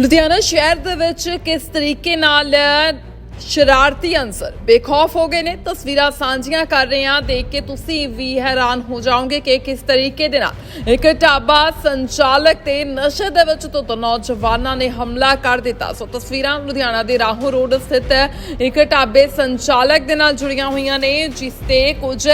ਲੁਧਿਆਣਾ ਸ਼ਹਿਰ ਦੇ ਵਿੱਚ ਕਿਸ ਤਰੀਕੇ ਨਾਲ ਸ਼ਰਾਰਤੀ ਅੰਸਰ ਬੇਖੌਫ ਹੋ ਗਏ ਨੇ? ਤਸਵੀਰਾਂ ਸਾਂਝੀਆਂ ਕਰ ਰਹੇ ਹਾਂ। ਦੇਖ ਕੇ ਤੁਸੀਂ ਵੀ ਹੈਰਾਨ ਹੋ ਜਾਓਗੇ ਕਿ ਕਿਸ ਤਰੀਕੇ ਦੇ ਨਾਲ ਇੱਕ ਢਾਬਾ ਸੰਚਾਲਕ ਤੇ ਨਸ਼ੇ ਦੇ ਵਿੱਚ ਧੁੱਤ ਨੌਜਵਾਨਾਂ ਨੇ ਹਮਲਾ ਕਰ ਦਿੱਤਾ। ਸੋ ਤਸਵੀਰਾਂ ਲੁਧਿਆਣਾ ਦੇ ਰਾਹੋਂ ਰੋਡ ਸਥਿਤ ਇੱਕ ਢਾਬੇ ਸੰਚਾਲਕ ਦੇ ਨਾਲ ਜੁੜੀਆਂ ਹੋਈਆਂ ਨੇ, ਜਿਸ ਤੇ ਕੁਝ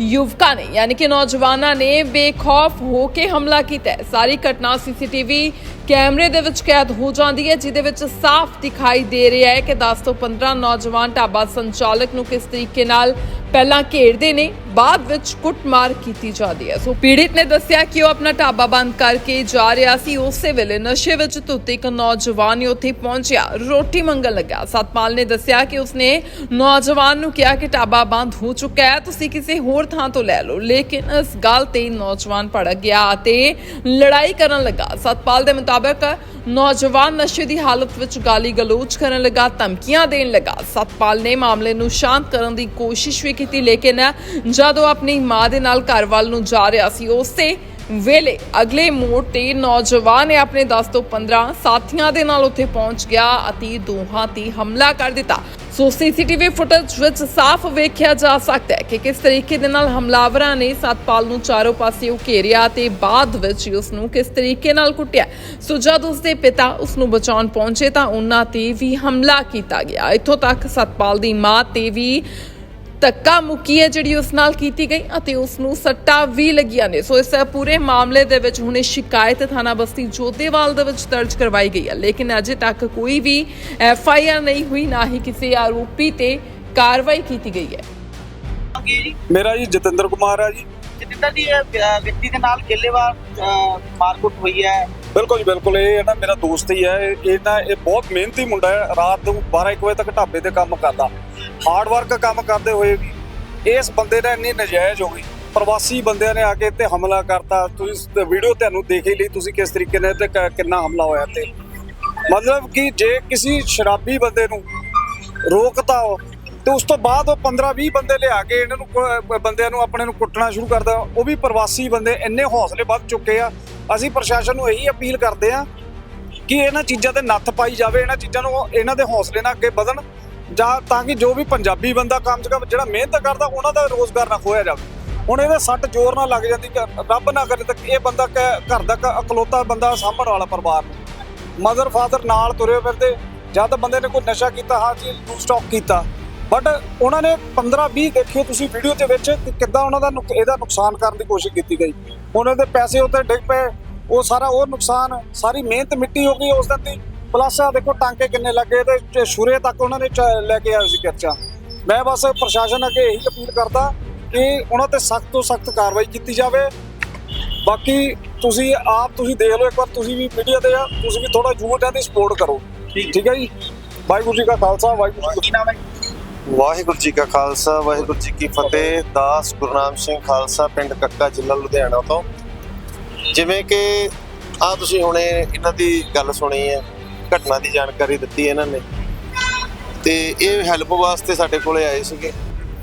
ਯੁਵਕਾਂ ਨੇ, ਯਾਨੀ ਕਿ ਨੌਜਵਾਨਾਂ ਨੇ ਬੇਖੌਫ ਹੋ ਕੇ ਹਮਲਾ ਕੀਤਾ ਸਾਰੀ ਘਟਨਾ ਸੀਸੀਟੀਵੀ ਕੈਮਰੇ ਦੇ ਵਿੱਚ ਕੈਦ ਹੋ ਜਾਂਦੀ ਹੈ, ਜਿਹਦੇ ਵਿੱਚ ਸਾਫ਼ ਦਿਖਾਈ ਦੇ ਰਿਹਾ ਹੈ ਕਿ 10 ਤੋਂ 15 ਨੌਜਵਾਨ ਢਾਬਾ ਸੰਚਾਲਕ ਨੂੰ ਕਿਸ ਤਰੀਕੇ ਨਾਲ ਪਹਿਲਾਂ ਘੇਰਦੇ ਨੇ, ਬਾਅਦ ਵਿੱਚ ਕੁੱਟਮਾਰ ਕੀਤੀ ਜਾਂਦੀ ਹੈ। ਸੋ ਪੀੜਿਤ ਨੇ ਦੱਸਿਆ ਕਿ ਉਹ ਆਪਣਾ ਢਾਬਾ ਬੰਦ ਕਰਕੇ ਜਾ ਰਿਹਾ ਸੀ। ਉਸੇ ਵੇਲੇ ਨਸ਼ੇ ਵਿੱਚ ਧੁੱਤ ਇੱਕ ਨੌਜਵਾਨ ਉੱਥੇ ਪਹੁੰਚਿਆ। ਰੋਟੀ ਮੰਗਣ ਲੱਗਾ ਸਤਪਾਲ ਨੇ ਦੱਸਿਆ ਕਿ ਉਸਨੇ ਨੌਜਵਾਨ ਨੂੰ ਕਿਹਾ ਕਿ ਢਾਬਾ ਬੰਦ ਹੋ ਚੁੱਕਾ ਹੈ, ਤੁਸੀਂ ਕਿਸੇ ਹੋਰ ਥਾਂ ਤੋਂ ਲੈ ਲਓ। ਲੇਕਿਨ ਇਸ ਗੱਲ ਤੇ ਨੌਜਵਾਨ ਭੜਕ ਗਿਆ ਅਤੇ ਲੜਾਈ ਕਰਨ ਲੱਗਾ। ਸਤਪਾਲ ਦੇ ਮੁਤਾਬਕ ਨੌਜਵਾਨ ਨਸ਼ੇ ਦੀ ਹਾਲਤ ਵਿੱਚ ਗਾਲੀ ਗਲੋਚ ਕਰਨ ਲੱਗਾ, ਧਮਕੀਆਂ ਦੇਣ ਲੱਗਾ। ਸਤਪਾਲ ਨੇ ਮਾਮਲੇ ਨੂੰ ਸ਼ਾਂਤ ਕਰਨ ਦੀ ਕੋਸ਼ਿਸ਼ ਵੀ ਕੀਤੀ, ਲੇਕਿਨ ਜਦੋਂ ਆਪਣੀ ਮਾਂ ਦੇ ਨਾਲ ਘਰ ਵੱਲ ਨੂੰ ਜਾ ਰਿਹਾ ਸੀ, ਉਸੇ ਵੇਲੇ ਅਗਲੇ ਮੋੜ ਤੇ ਨੌਜਵਾਨ ਨੇ ਆਪਣੇ 10 ਤੋਂ 15 ਸਾਥੀਆਂ ਦੇ ਨਾਲ ਉੱਥੇ ਪਹੁੰਚ ਗਿਆ ਅਤੇ ਦੋਹਾਂ ਤੇ ਹਮਲਾ ਕਰ ਦਿੱਤਾ। ਸੋ ਸੀਸੀਟੀਵੀ ਫੁਟੇਜ ਵਿੱਚ ਸਾਫ਼ ਵੇਖਿਆ ਜਾ ਸਕਦਾ ਹੈ ਕਿ ਕਿਸ ਤਰੀਕੇ ਦੇ ਨਾਲ ਹਮਲਾਵਰਾਂ ਨੇ ਸਤਪਾਲ ਨੂੰ ਚਾਰੋਂ ਪਾਸੇ ਘੇਰਿਆ ਤੇ ਬਾਅਦ ਵਿੱਚ ਉਸ ਨੂੰ ਕਿਸ ਤਰੀਕੇ ਨਾਲ ਕੁੱਟਿਆ। ਸੋ ਜਦ ਉਸ ਦੇ ਪਿਤਾ ਉਸ ਨੂੰ ਬਚਾਉਣ ਪਹੁੰਚੇ ਤਾਂ ਉਹਨਾਂ ਤੇ ਵੀ ਹਮਲਾ ਕੀਤਾ ਗਿਆ। ਇੱਥੋਂ ਤੱਕ ਸਤਪਾਲ ਦੀ ਮਾਂ ਤੇ ਵੀ ਧੱਕਾ ਮੁੱਕੀ ਹੈ ਜਿਹੜੀ ਉਸ ਨਾਲ ਕੀਤੀ ਗਈ ਅਤੇ ਉਸ ਨੂੰ ਸੱਟਾਂ ਵੀ ਲੱਗੀਆਂ ਨੇ। ਸੋ ਇਸ ਪੂਰੇ ਮਾਮਲੇ ਦੇ ਵਿੱਚ ਹੁਣੇ ਸ਼ਿਕਾਇਤ ਥਾਣਾ ਬਸਤੀ ਜੋਤੇਵਾਲ ਦੇ ਵਿੱਚ ਦਰਜ ਕਰਵਾਈ ਗਈ ਹੈ। ਲੇਕਿਨ ਅਜੇ ਤੱਕ ਕੋਈ ਵੀ ਐਫ ਆਈ ਆਰ ਨਹੀਂ ਹੋਈ, ਨਾ ਹੀ ਕਿਸੇ ਆਰੋਪੀ ਤੇ ਕਾਰਵਾਈ ਕੀਤੀ ਗਈ ਹੈ। ਕੀ ਜੀ? ਮੇਰਾ ਜੀ ਜਤਿੰਦਰ ਕੁਮਾਰ ਹੈ ਜੀ। ਜਤਿੰਦਰ ਜੀ ਇਹ, ਅ, ਵਿਅਕਤੀ ਦੇ ਨਾਲ ਕਿੱਲੇਵਾਰ ਮਾਰਕੁੱਟ ਹੋਈ ਹੈ। ਬਿਲਕੁਲ ਜੀ ਬਿਲਕੁਲ ਇਹ ਨਾ ਮੇਰਾ ਦੋਸਤ ਹੀ ਹੈ। ਇਹ ਇਹ ਨਾ ਇਹ ਬਹੁਤ ਮਿਹਨਤੀ ਮੁੰਡਾ ਹੈ। ਰਾਤ ਨੂੰ 12 1 ਵਜੇ ਤੱਕ ਢਾਬੇ ਤੇ ਕੰਮ ਕਰਦਾ। ਹਾਰਡ ਵਰਕ ਕੰਮ ਕਰਦੇ ਹੋਏ ਵੀ ਇਸ ਬੰਦੇ ਨੇ ਇੰਨੀ ਨਜਾਇਜ਼ ਹੋ ਗਈ। ਪ੍ਰਵਾਸੀ ਬੰਦਿਆਂ ਨੇ ਆ ਕੇ ਤੇ ਹਮਲਾ ਕਰਤਾ। ਤੁਸੀਂ ਵੀਡੀਓ ਤੁਹਾਨੂੰ ਦੇਖ ਹੀ ਲਈ ਤੁਸੀਂ ਕਿਸ ਤਰੀਕੇ ਨਾਲ ਤੇ ਕ- ਕਿੰਨਾ ਹਮਲਾ ਹੋਇਆ ਤੇ ਮਤਲਬ ਕਿ ਜੇ ਕਿਸੇ ਸ਼ਰਾਬੀ ਬੰਦੇ ਨੂੰ ਰੋਕਤਾ ਉਹ ਤੇ ਉਸ ਤੋਂ ਬਾਅਦ ਉਹ 15 20 ਬੰਦੇ ਲਿਆ ਕੇ ਇਹਨਾਂ ਨੂੰ ਕੁ- ਬੰਦਿਆਂ ਨੂੰ ਆਪਣੇ ਨੂੰ ਕੁੱਟਣਾ ਸ਼ੁਰੂ ਕਰਦਾ। ਉਹ ਵੀ ਪ੍ਰਵਾਸੀ ਬੰਦੇ ਇੰਨੇ ਹੌਸਲੇ ਵੱਧ ਚੁੱਕੇ ਆ। ਅਸੀਂ ਪ੍ਰਸ਼ਾਸਨ ਨੂੰ ਇਹੀ ਅਪੀਲ ਕਰਦੇ ਆ ਕਿ ਇਹਨਾਂ ਚੀਜ਼ਾਂ ਤੇ ਨੱਥ ਪਾਈ ਜਾਵੇ, ਇਹਨਾਂ ਚੀਜ਼ਾਂ ਨੂੰ ਇਹਨਾਂ ਦੇ ਹੌਸਲੇ ਨਾਲ ਅੱਗੇ ਵਧਣ। ਜਾਂ ਤਾਂ ਕਿ ਜੋ ਵੀ ਪੰਜਾਬੀ ਬੰਦਾ ਕੰਮ 'ਚ ਕੰਮ, ਜਿਹੜਾ ਮਿਹਨਤ ਕਰਦਾ, ਉਹਨਾਂ ਦਾ ਰੋਜ਼ਗਾਰ ਨਾ ਖੋਇਆ ਜਾਵੇ। ਹੁਣ ਇਹਦੇ ਸੱਟ ਜ਼ੋਰ ਨਾਲ ਲੱਗ ਜਾਂਦੀ ਕਿ ਰੱਬ ਨਾ ਕਰੇ ਤਾਂ ਇਹ ਬੰਦਾ ਕ- ਘਰ ਦਾ ਕ- ਇਕਲੌਤਾ ਬੰਦਾ ਸਾਂਭਣ ਵਾਲਾ ਪਰਿਵਾਰ ਮਦਰ, ਫਾਦਰ ਨਾਲ ਤੁਰੇ ਫਿਰਦੇ, ਜਦ ਬੰਦੇ ਨੇ ਕੋਈ ਨਸ਼ਾ ਕੀਤਾ ਹਾਂ ਜੀ ਨੂੰ ਸਟਾਪ ਕੀਤਾ। ਬਟ ਉਹਨਾਂ ਨੇ 15 20 ਦੇਖਿਓ ਤੁਸੀਂ ਵੀਡੀਓ ਦੇ ਵਿੱਚ ਕਿ ਕਿੱਦਾਂ ਉਹਨਾਂ ਦਾ ਨੁਕ- ਇਹਦਾ ਨੁਕਸਾਨ ਕਰਨ ਦੀ ਕੋਸ਼ਿਸ਼ ਕੀਤੀ ਗਈ। ਉਹਨਾਂ ਦੇ ਪੈਸੇ ਉੱਤੇ ਡਿੱਗ ਪਏ ਉਹ ਸਾਰਾ ਉਹ ਨੁਕਸਾਨ ਸਾਰੀ ਮਿਹਨਤ ਮਿੱਟੀ ਹੋ ਗਈ ਉਸ ਦਿਨ ਦੀ। ਪਲੱਸ ਆ ਦੇਖੋ ਟਾਂਕੇ ਕਿੰਨੇ ਲੱਗੇ ਤੇ ਚ- ਛੁਰੇ ਤੱਕ ਉਹਨਾਂ ਨੇ ਚ- ਲੈ ਕੇ ਆਏ ਸੀ ਕਿਰਚਾ ਮੈਂ ਬਸ ਪ੍ਰਸ਼ਾਸਨ ਅੱਗੇ ਇਹੀ ਅਪੀਲ ਕਰਦਾ ਕਿ ਉਹਨਾਂ ਤੇ ਸਖਤ ਤੋਂ ਸਖਤ ਕਾਰਵਾਈ ਕੀਤੀ ਜਾਵੇ। ਬਾਕੀ ਤੁਸੀਂ ਆਪ ਤੁਸੀਂ ਦੇਖ ਲਓ ਇੱਕ ਵਾਰ ਤੁਸੀਂ ਵੀ ਮੀਡੀਆ ਤੇ ਆ ਤੁਸੀਂ ਵੀ ਥੋੜਾ ਯੂਨਿਟਾਂ ਦੀ ਸਪੋਰਟ ਕਰੋ। ਠੀਕ ਹੈ ਜੀ? ਵਾਹਿਗੁਰੂ ਜੀ ਕਾ ਖਾਲਸਾ ਵਾਹਿਗੁਰੂ ਜੀ ਕੀ ਕੀ ਨਾਮ ਹੈ? ਵਾਹਿਗੁਰੂ ਜੀ ਕਾ ਖਾਲਸਾ, ਵਾਹਿਗੁਰੂ ਜੀ ਕੀ ਫਤਿਹ। ਦਾਸ ਗੁਰਨਾਮ ਸਿੰਘ ਖਾਲਸਾ, ਪਿੰਡ ਕੱਕਾ ਜ਼ਿਲ੍ਹਾ ਲੁਧਿਆਣਾ ਤੋਂ। ਜਿਵੇਂ ਕਿ ਆ ਤੁਸੀਂ ਹੁਣੇ ਇਹਨਾਂ ਦੀ ਗੱਲ ਸੁਣੀ ਹੈ, ਘਟਨਾ ਦੀ ਜਾਣਕਾਰੀ ਦਿੱਤੀ ਇਹਨਾਂ ਨੇ। ਤੇ ਇਹ ਹੈਲਪ ਵਾਸਤੇ ਸਾਡੇ ਕੋਲੇ ਆਏ ਸੀਗੇ।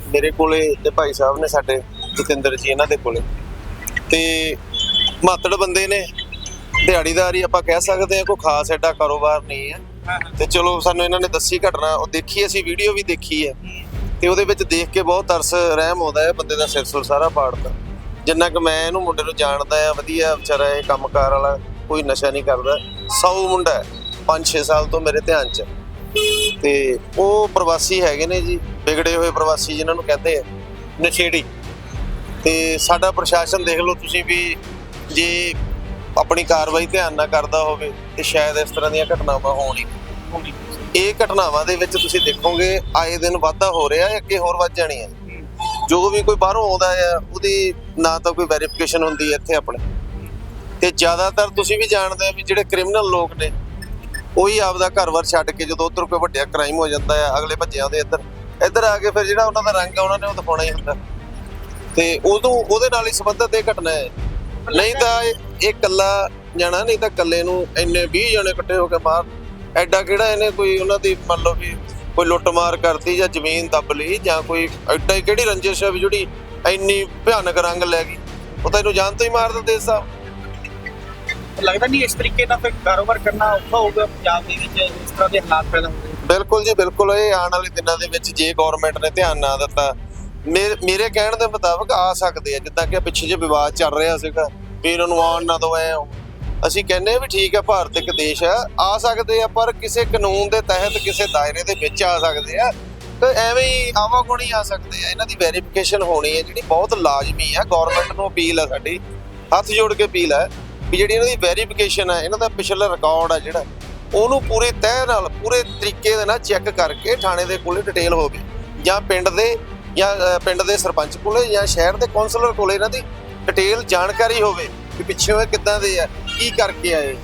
ਮੇਰੇ ਕੋਲੇ ਤੇ ਭਾਈ ਸਾਹਿਬ ਨੇ ਸਾਡੇ ਜਤਿੰਦਰ ਜੀ ਇਹਨਾਂ ਦੇ ਕੋਲੇ। ਤੇ ਮਾਤੜ ਬੰਦੇ ਨੇ ਦਿਹਾੜੀਦਾਰੀ ਆਪਾਂ ਕਹਿ ਸਕਦੇ ਹਾਂ ਕੋਈ ਖਾਸ ਐਡਾ ਕਾਰੋਬਾਰ ਨਹੀਂ ਹੈ। ਤੇ ਚਲੋ ਸਾਨੂੰ ਇਹਨਾਂ ਨੇ ਦੱਸੀ ਘਟਨਾ ਉਹ ਦੇਖੀ ਅਸੀਂ ਵੀਡੀਓ ਵੀ ਦੇਖੀ ਹੈ। ਤੇ ਉਹਦੇ ਵਿੱਚ ਦੇਖ ਕੇ ਬਹੁਤ ਤਰਸ ਰਹਿਮ ਆਉਂਦਾ ਹੈ ਬੰਦੇ ਦਾ ਸਿਰ ਸੁਰ ਸਾਰਾ ਪਾੜਦਾ ਜਿੰਨਾ ਕਿ ਮੈਂ ਇਹਨੂੰ ਮੁੰਡੇ ਨੂੰ ਜਾਣਦਾ ਆ ਵਧੀਆ ਵਿਚਾਰਾ ਇਹ ਕੰਮਕਾਰ ਵਾਲਾ ਕੋਈ ਨਸ਼ਾ ਨਹੀਂ ਕਰਦਾ। ਸੌ ਮੁੰਡਾ ਹੈ 5-6 ਸਾਲ ਤੋਂ ਮੇਰੇ ਧਿਆਨ 'ਚ। ਤੇ ਉਹ ਪ੍ਰਵਾਸੀ ਹੈਗੇ ਨੇ ਜੀ ਵਿਗੜੇ ਹੋਏ ਪ੍ਰਵਾਸੀ ਜਿਨ੍ਹਾਂ ਨੂੰ ਕਹਿੰਦੇ ਆ ਨਸ਼ੇੜੀ। ਤੇ ਸਾਡਾ ਪ੍ਰਸ਼ਾਸਨ ਦੇਖ ਲਓ ਤੁਸੀਂ ਵੀ ਜੇ ਆਪਣੀ ਕਾਰਵਾਈ ਧਿਆਨ ਨਾਲ ਕਰਦਾ ਹੋਵੇ ਤੇ ਸ਼ਾਇਦ ਇਸ ਤਰ੍ਹਾਂ ਦੀਆਂ ਘਟਨਾਵਾਂ ਹੋਣ ਹੀ। ਇਹ ਘਟਨਾਵਾਂ ਦੇ ਵਿੱਚ ਤੁਸੀਂ ਦੇਖੋਗੇ ਆਏ ਦਿਨ ਵਾਧਾ ਹੋ ਰਿਹਾ ਹੈ ਅੱਗੇ ਹੋਰ ਵੱਧ ਜਾਣੀ ਹੈ। ਜੋ ਵੀ ਕੋਈ ਬਾਹਰੋਂ ਆਉਂਦਾ ਹੈ ਉਹਦੀ ਨਾ ਤਾਂ ਕੋਈ ਵੈਰੀਫਿਕੇਸ਼ਨ ਹੁੰਦੀ ਹੈ ਇੱਥੇ ਆਪਣੇ। ਤੇ ਜ਼ਿਆਦਾਤਰ ਤੁਸੀਂ ਵੀ ਜਾਣਦੇ ਹੋ ਵੀ ਜਿਹੜੇ ਕ੍ਰਿਮੀਨਲ ਲੋਕ ਨੇ ਉਹੀ ਆਪਦਾ ਘਰ-ਬਾਰ ਛੱਡ ਕੇ ਜਦੋਂ ਉਧਰ ਕੋਈ ਵੱਡਿਆ ਕ੍ਰਾਈਮ ਹੋ ਜਾਂਦਾ ਹੈ ਅਗਲੇ ਭੱਜੇ ਆਉਂਦੇ ਇੱਧਰ। ਇੱਧਰ ਆ ਕੇ ਫਿਰ ਜਿਹੜਾ ਉਹਨਾਂ ਦਾ ਰੰਗ ਆ ਉਹਨਾਂ ਨੇ ਉਹ ਦਿਖਾਉਣਾ ਹੀ ਹੁੰਦਾ। ਤੇ ਉਦੋਂ ਉਹਦੇ ਨਾਲ ਹੀ ਸੰਬੰਧਿਤ ਇਹ ਘਟਨਾ ਹੈ। ਨਹੀਂ ਤਾਂ ਇਹ ਇਕੱਲਾ ਜਾਣਾ ਨਹੀਂ ਤਾਂ ਇਕੱਲੇ ਨੂੰ ਇੰਨੇ 20 ਜਣੇ ਇਕੱਠੇ ਹੋ ਕੇ ਮਾਰ ਐਡਾ ਕਿਹੜਾ ਇਹਨੇ ਕੋਈ ਉਹਨਾਂ ਦੀ ਮੰਨ ਲਓ ਵੀ ਕੋਈ ਲੁੱਟਮਾਰ ਕਰਤੀ ਜਾਂ ਜ਼ਮੀਨ ਦੱਬ ਲਈ ਜਾਂ ਕੋਈ ਐਡਾ ਹੀ ਕਿਹੜੀ ਰੰਜਿਸ਼ ਹੈ ਵੀ ਜਿਹੜੀ ਇੰਨੀ ਭਿਆਨਕ ਰੰਗ ਲੈ ਗਈ। ਉਹ ਤਾਂ ਇਹਨੂੰ ਜਾਨ ਤੋਂ ਹੀ ਮਾਰ ਦਿੰਦੇ ਸਾਹਿਬ ਲੱਗਦਾ ਨਹੀਂ ਇਸ ਤਰੀਕੇ ਨਾਲ ਫਿਰ ਕਾਰੋਬਾਰ ਕਰਨਾ ਔਖਾ ਹੋਊਗਾ ਪੰਜਾਬ ਦੇ ਵਿੱਚ ਇਸ ਤਰ੍ਹਾਂ ਦੇ ਹਾਲਾਤ ਪੈਦਾ ਹੁੰਦੇ ਬਿਲਕੁਲ ਜੀ ਬਿਲਕੁਲ। ਇਹ ਆਉਣ ਵਾਲੇ ਦਿਨਾਂ ਦੇ ਵਿੱਚ ਜੇ ਗਵਰਨਮੈਂਟ ਨੇ ਧਿਆਨ ਨਾ ਦਿੱਤਾ ਮੇਰੇ ਕਹਿਣ ਦੇ ਮੁਤਾਬਕ ਆ ਸਕਦੇ ਆ, ਜਿੱਦਾਂ ਕਿ ਪਿੱਛੇ ਜੇ ਵਿਵਾਦ ਚੱਲ ਰਿਹਾ ਸੀਗਾ, ਵੀ ਇਹਨਾਂ ਨੂੰ ਆਉਣ ਨਾ ਦੋ ਐ। ਅਸੀਂ ਕਹਿੰਦੇ ਵੀ ਠੀਕ ਹੈ ਭਾਰਤ ਇੱਕ ਦੇਸ਼ ਹੈ ਆ ਸਕਦੇ ਆ, ਪਰ ਕਿਸੇ ਕਾਨੂੰਨ ਦੇ ਤਹਿਤ, ਕਿਸੇ ਦਾਇਰੇ ਦੇ ਵਿੱਚ ਆ ਸਕਦੇ ਆ। ਤੇ ਐਵੇਂ ਹੀ ਆਵਾਗੁਣੀ ਆ ਸਕਦੇ ਆ। ਇਹਨਾਂ ਦੀ ਵੈਰੀਫਿਕੇਸ਼ਨ ਹੋਣੀ ਹੈ ਜਿਹੜੀ ਬਹੁਤ ਲਾਜ਼ਮੀ ਹੈ ਗਵਰਨਮੈਂਟ ਨੂੰ ਅਪੀਲ ਹੈ ਸਾਡੀ, ਹੱਥ ਜੋੜ ਕੇ ਅਪੀਲ ਹੈ ਵੀ ਜਿਹੜੀ ਇਹਨਾਂ ਦੀ ਵੈਰੀਫਿਕੇਸ਼ਨ ਹੈ ਇਹਨਾਂ ਦਾ ਪਿਛਲਾ ਰਿਕਾਰਡ ਹੈ ਜਿਹੜਾ, ਉਹਨੂੰ ਪੂਰੇ ਤਹਿ ਨਾਲ, ਪੂਰੇ ਤਰੀਕੇ ਦੇ ਨਾਲ ਚੈੱਕ ਕਰਕੇ ਥਾਣੇ ਦੇ ਕੋਲੇ ਡਿਟੇਲ ਹੋਵੇ, ਜਾਂ ਪਿੰਡ ਦੇ ਜਾਂ ਪਿੰਡ ਦੇ ਸਰਪੰਚ ਕੋਲੇ ਜਾਂ ਸ਼ਹਿਰ ਦੇ ਕੌਂਸਲਰ ਕੋਲੇ ਇਹਨਾਂ ਦੀ ਡਿਟੇਲ ਜਾਣਕਾਰੀ ਹੋਵੇ ਕਿ ਪਿੱਛੇ ਉਹ ਕਿੱਦਾਂ ਦੇ ਆ ਕੀ ਕਰਕੇ ਆਏ।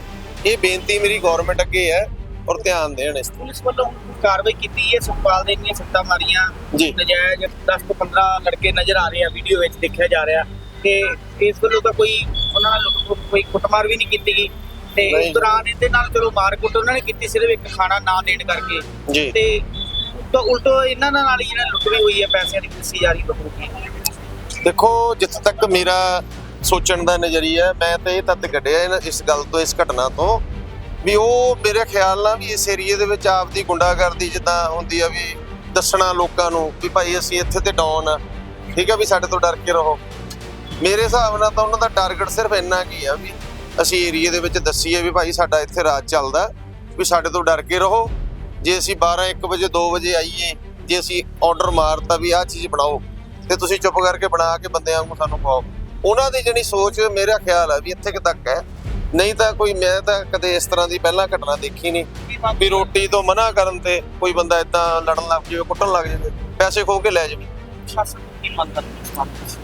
ਇਹ ਬੇਨਤੀ ਮੇਰੀ ਗਵਰਨਮੈਂਟ ਅੱਗੇ ਹੈ ਔਰ ਧਿਆਨ ਦੇਣ ਇਸ ਤੇ। ਪੁਲਿਸ ਵੱਲੋਂ ਕਾਰਵਾਈ ਕੀਤੀ ਹੈ ਸੁਖਪਾਲ ਦੇ ਇੰਨੀਆਂ ਸੱਟਾਂ ਮਾਰੀਆਂ। ਨਜਾਇਜ਼ 10 ਤੋਂ 15 ਲੜਕੇ ਨਜ਼ਰ ਆ ਰਹੇ ਆ ਵੀਡੀਓ ਵਿੱਚ ਦੇਖਿਆ ਜਾ ਰਿਹਾ। ਤੇ ਇਸ ਵੱਲੋਂ ਤਾਂ ਕੋਈ ਉਹਨਾਂ ਨਾਲ ਕੋਈ ਕੁੱਟਮਾਰ ਵੀ ਨਹੀਂ ਕੀਤੀ ਗਈ। ਤੇ। ਇਸ ਦੌਰਾਨ ਇਹਦੇ ਨਾਲ ਚਲੋ ਮਾਰਕੁੱਟ ਉਹਨਾਂ ਨੇ ਕੀਤੀ ਸਿਰਫ ਇੱਕ ਖਾਣਾ ਨਾ ਦੇਣ ਕਰਕੇ। ਜੀ। ਤੇ ਉਲਟੋ ਇਹਨਾਂ ਨਾਲ ਹੀ ਜਿਹੜਾ ਲੁੱਟ ਵੀ ਹੋਈ ਹੈ ਪੈਸਿਆਂ ਦੀ ਕਿਸੀ ਜਾ ਰਹੀ ਦੇਖੋ ਜਿੱਥੇ ਤੱਕ ਮੇਰਾ ਸੋਚਣ ਦਾ ਨਜ਼ਰੀਆ ਹੈ, ਮੈਂ ਤਾਂ ਇਹ ਤੱਤ ਕੱਢਿਆ ਇਸ ਗੱਲ ਤੋਂ ਇਸ ਘਟਨਾ ਤੋਂ ਵੀ ਉਹ ਮੇਰੇ ਖਿਆਲ ਨਾਲ ਵੀ ਇਸ ਏਰੀਏ ਦੇ ਵਿੱਚ ਆਪਦੀ ਗੁੰਡਾਗਰਦੀ ਜਿੱਦਾਂ ਹੁੰਦੀ ਆ ਵੀ ਦੱਸਣਾ ਲੋਕਾਂ ਨੂੰ ਵੀ ਭਾਈ ਅਸੀਂ ਇੱਥੇ ਤੇ ਡਾਊਨ ਆ। ਠੀਕ ਆ ਵੀ ਸਾਡੇ ਤੋਂ ਡਰ ਕੇ ਰਹੋ। ਮੇਰੇ ਹਿਸਾਬ ਨਾਲ ਤਾਂ ਉਹਨਾਂ ਦਾ ਟਾਰਗੇਟ ਸਿਰਫ ਇੰਨਾ ਕੀ ਆ ਵੀ ਅਸੀਂ ਏਰੀਏ ਦੇ ਵਿੱਚ ਦੱਸੀਏ ਵੀ ਭਾਈ ਸਾਡਾ ਇੱਥੇ ਰਾਜ ਚੱਲਦਾ ਵੀ ਸਾਡੇ ਤੋਂ ਡਰ ਕੇ ਰਹੋ। ਜੇ ਅਸੀਂ 12 1 ਵਜੇ 2 ਵਜੇ ਆਈਏ ਜੇ ਅਸੀਂ ਆਰਡਰ ਮਾਰਤਾ ਵੀ ਆਹ ਚੀਜ਼ ਬਣਾਓ ਤੇ ਤੁਸੀਂ ਚੁੱਪ ਕਰਕੇ ਬਣਾ ਕੇ ਬੰਦਿਆਂ ਨੂੰ ਸਾਨੂੰ ਪਾਓ ਉਹਨਾਂ ਦੀ ਜਿਹੜੀ ਸੋਚ ਮੇਰਾ ਖਿਆਲ ਹੈ ਵੀ ਇੱਥੇ ਕੁ ਤੱਕ ਹੈ। ਨਹੀਂ ਤਾਂ ਕੋਈ ਮੈਂ ਤਾਂ ਕਦੇ ਇਸ ਤਰ੍ਹਾਂ ਦੀ ਪਹਿਲਾਂ ਘਟਨਾ ਦੇਖੀ ਨਹੀਂ। ਵੀ ਰੋਟੀ ਤੋਂ ਮਨਾ ਕਰਨ ਤੇ ਕੋਈ ਬੰਦਾ ਇਦਾਂ ਲੜਨ ਲੱਗ ਜਾਵੇ ਕੁੱਟਣ ਲੱਗ ਜਾਵੇ ਪੈਸੇ ਖੋ ਕੇ ਲੈ ਜਾਵੇ?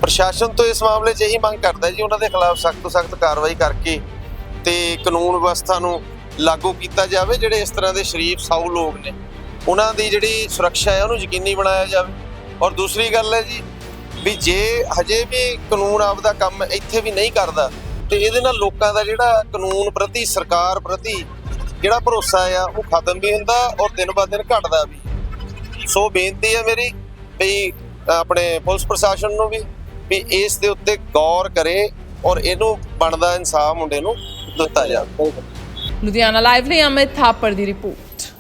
ਪ੍ਰਸ਼ਾਸਨ ਤੋਂ ਇਸ ਮਾਮਲੇ 'ਚ ਇਹੀ ਮੰਗ ਕਰਦਾ ਜੀ ਉਹਨਾਂ ਦੇ ਖਿਲਾਫ ਸਖਤ ਤੋਂ ਸਖਤ ਕਾਰਵਾਈ ਕਰਕੇ ਤੇ ਕਾਨੂੰਨ ਵਿਵਸਥਾ ਨੂੰ ਲਾਗੂ ਕੀਤਾ ਜਾਵੇ ਜਿਹੜੇ ਇਸ ਤਰ੍ਹਾਂ ਦੇ ਸ਼ਰੀਫ ਸਾਊ ਲੋਕ ਨੇ। ਉਹਨਾਂ ਦੀ ਜਿਹੜੀ ਸੁਰੱਖਿਆ ਹੈ, ਉਹਨੂੰ ਯਕੀਨੀ ਬਣਾਇਆ ਜਾਵੇ। ਔਰ ਦੂਸਰੀ ਗੱਲ ਹੈ ਜੀ ਵੀ ਜੇ ਹਜੇ ਵੀ ਕਾਨੂੰਨ ਆਪਦਾ ਕੰਮ ਇੱਥੇ ਵੀ ਨਹੀਂ ਕਰਦਾ, ਤੇ ਇਹਦੇ ਨਾਲ ਲੋਕਾਂ ਦਾ ਜਿਹੜਾ ਕਾਨੂੰਨ ਪ੍ਰਤੀ, ਸਰਕਾਰ ਪ੍ਰਤੀ ਜਿਹੜਾ ਭਰੋਸਾ ਆ, ਉਹ ਖਤਮ ਵੀ ਹੁੰਦਾ ਔਰ ਦਿਨ ਬਾ ਦਿਨ ਘਟਦਾ ਵੀ। ਸੋ ਬੇਨਤੀ ਹੈ ਮੇਰੀ ਵੀ ਆਪਣੇ ਪੁਲਿਸ ਪ੍ਰਸ਼ਾਸਨ ਨੂੰ ਵੀ ਵੀ ਇਸ ਦੇ ਉੱਤੇ ਗੌਰ ਕਰੇ ਔਰ ਇਹਨੂੰ ਬਣਦਾ ਇਨਸਾਫ ਮੁੰਡੇ ਨੂੰ ਦਿੱਤਾ ਜਾਵੇ। ਲੁਧਿਆਣਾ ਲਾਈਵ ਲਈ ਅਮਿਤ ਥਾਪਰ ਦੀ ਰਿਪੋਰਟ